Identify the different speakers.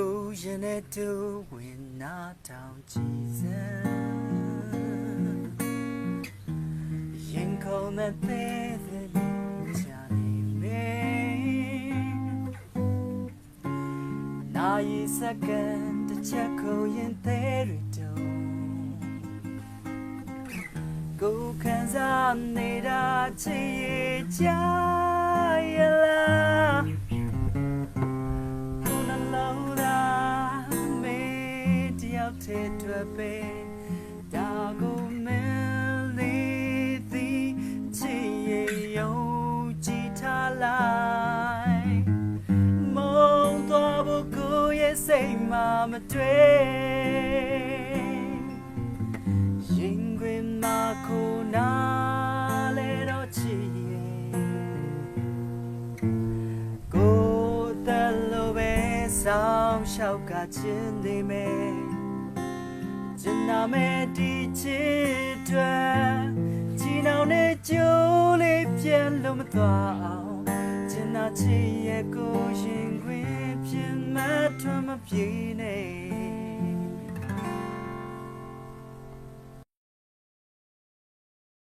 Speaker 1: ကိုရင်နဲ့တူဝင်နာတောင်ကြည်စံရင်ခုန်တဲ့သေးသေးလေးချာနေမေနာရီစက္ကန့်တစ်ချက်ကိုရင်သေးတွေတုံးကိုခံစားနေတာချစ်ရဲ့ကြ တယောက်တည်းတွေ့ပဲဒါကိုမင်းလေးသည်ချစ်ရဲ့ယုံကြည်ထားလိုက်မုံတော့ဘူးကိုယ့်ရဲ့စိတ်မှမတွေ့ရင်ခွင်မှာကိုနာလဲတော့ချစ်ရဲ့ကိုယ်တလို့ပဲဆောင်လျှောက်ကခြင်းနေမယ်ကျင်နာ မဲ့ဒီချစ်တွေချီနှောင်နဲ့ကြိုးလေးပြန်လို့မသွားအောင်ကျင်နာချစ်ရဲ့ကိုယ်ရင်ခွင်ပြင်မထွန်းမပြေနဲ့